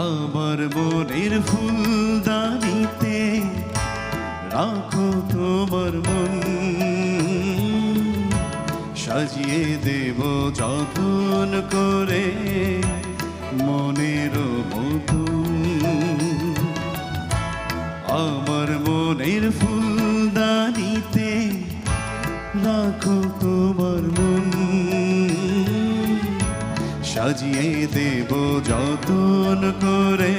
আমার মনের ফুলদানিতে রাখো তোমার মন। সাজিয়ে দেব যতন করে মনের মতন সাজিয়ে দেব যতন করে।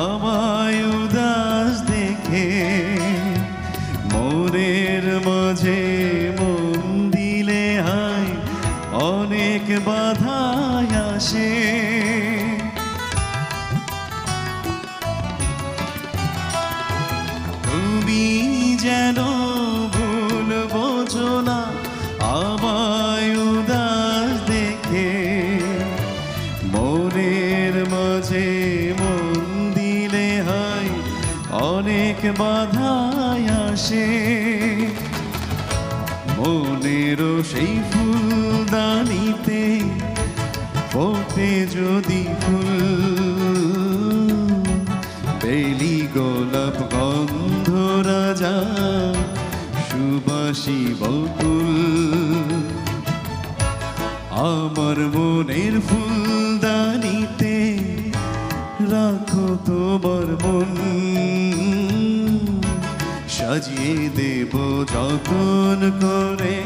আমায় দেখে মনের মাঝে মন দিলে হায় অনেক বাধায় আসে। তুমি যেন অনেক বাধায় আসে। মনেরও সেই ফুলদানিতে ফোটে যদি ফুল। বেলি, গোলাপ, গন্ধ রাজা, সুবাসী, বকুল। আমার মনের ফুলদানিতে রাখো তোমার মন। সাজিয়ে দেব যতন করে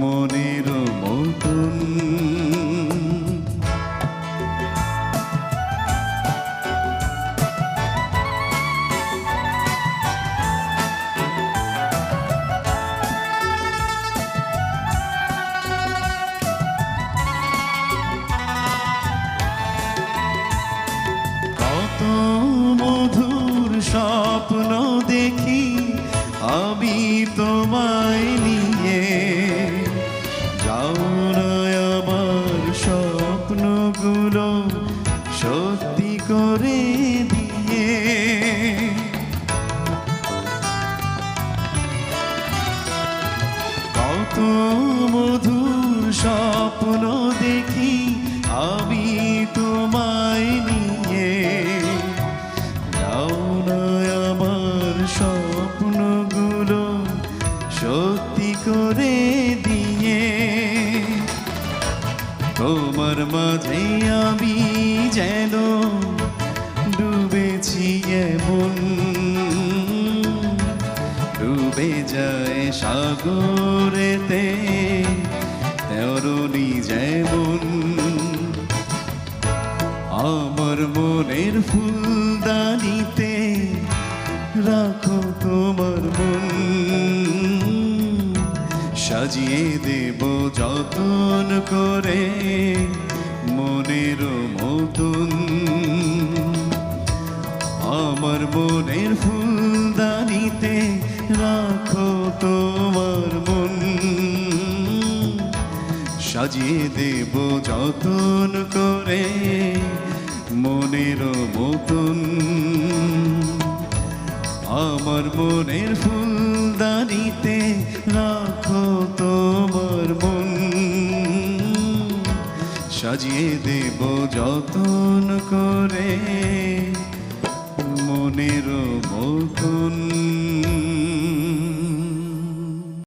মনের মতন। সত্যি করে দিয়ে। কত মধুর স্বপ্ন দেখি আমি তোমায় নিয়ে। যেন ডুবেছি এমন। ডুবে যায় সাগরেতে তেরনি যেমন। আমার মনের ফুলদানিতে রাখো তোমার মন। সাজিয়ে দেব যতন করে মনের মতন। আমার মনের ফুলদানিতে রাখো তোমার মন। সাজিয়ে দেব যতন করে মনের মতন। আমার মনের ফুলদানিতে সাজিয়ে দেব যতন করে মনের মতন।